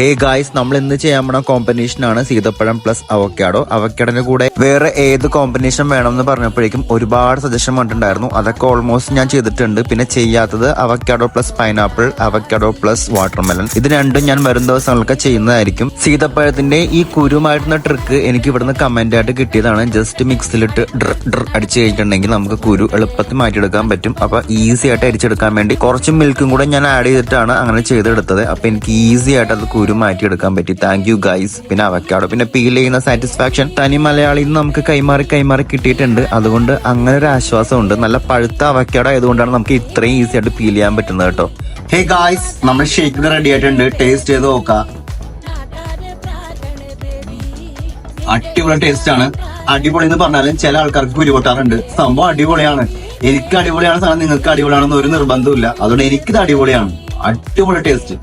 ഹേ guys നമ്മൾ ഇന്ന് ചെയ്യാൻ പോണ കോമ്പിനേഷൻ ആണ് സീതപ്പഴം പ്ലസ് അവക്കാഡോ അവക്കാഡിന്റെ കൂടെ വേറെ ഏത് കോമ്പിനേഷൻ എന്ന് പറഞ്ഞപ്പോഴേക്കും ഒരുപാട് സജഷൻ വന്നിട്ടുണ്ടായിരുന്നു. അതൊക്കെ ഓൾമോസ്റ്റ് ഞാൻ ചെയ്തിട്ടുണ്ട്. പിന്നെ ചെയ്യാത്തത് avocado plus pineapple avocado plus watermelon ഇത് രണ്ടും ഞാൻ വരും ദിവസങ്ങളൊക്കെ ചെയ്യുന്നതായിരിക്കും. സീതപ്പഴത്തിന്റെ ഈ കുരുമായിട്ടുള്ള ട്രിക്ക് എനിക്ക് ഇവിടുന്ന് കമന്റ് ആയിട്ട് കിട്ടിയതാണ്. ജസ്റ്റ് മിക്സിലിട്ട് ഡ്ര ഡ്ര അടിച്ചു കഴിഞ്ഞിട്ടുണ്ടെങ്കിൽ നമുക്ക് കുരു എളുപ്പത്തിൽ മാറ്റിയെടുക്കാൻ പറ്റും. അപ്പൊ ഈസി ആയിട്ട് അരിച്ചെടുക്കാൻ വേണ്ടി കുറച്ച് മിൽക്കും കൂടെ ഞാൻ ആഡ് ചെയ്തിട്ടാണ് അങ്ങനെ ചെയ്തെടുത്തത്. അപ്പൊ എനിക്ക് ഈസി ആയിട്ട് അത് കുരു മാറ്റിയെടുക്കാൻ പറ്റി. താങ്ക് യു ഗൈസ് പിന്നെ അവക്കാടോ പിന്നെ ഫീൽ ചെയ്യുന്ന സാറ്റിസ്ഫാക്ഷൻ തനി മലയാളിയിൽ നിന്ന് നമുക്ക് കൈമാറി കൈമാറി കിട്ടിയിട്ടുണ്ട്. അതുകൊണ്ട് അങ്ങനെ ഒരു ആശ്വാസമുണ്ട്. നല്ല പഴുത്ത അവക്കാടോ ആയതുകൊണ്ടാണ് നമുക്ക് ഇത്രയും ഈസി ആയിട്ട് ഫീൽ ചെയ്യാൻ പറ്റുന്നത് കേട്ടോ. ഹേ ഗായ്സ് നമ്മൾ ഷേക്ക് റെഡി ആയിട്ടുണ്ട്. ടേസ്റ്റ് ചെയ്ത് നോക്കാം. അടിപൊളി ടേസ്റ്റ് ആണ്. അടിപൊളി എന്ന് പറഞ്ഞാലും ചില ആൾക്കാർക്ക് കുരുപൊട്ടാറുണ്ട്. സംഭവം അടിപൊളിയാണ്. എനിക്ക് അടിപൊളിയാണ് സാധനം നിങ്ങൾക്ക് അടിപൊളിയാണെന്ന് ഒരു നിർബന്ധമില്ല അതുകൊണ്ട് എനിക്കിത് അടിപൊളിയാണ്. അടിപൊളി ടേസ്റ്റ്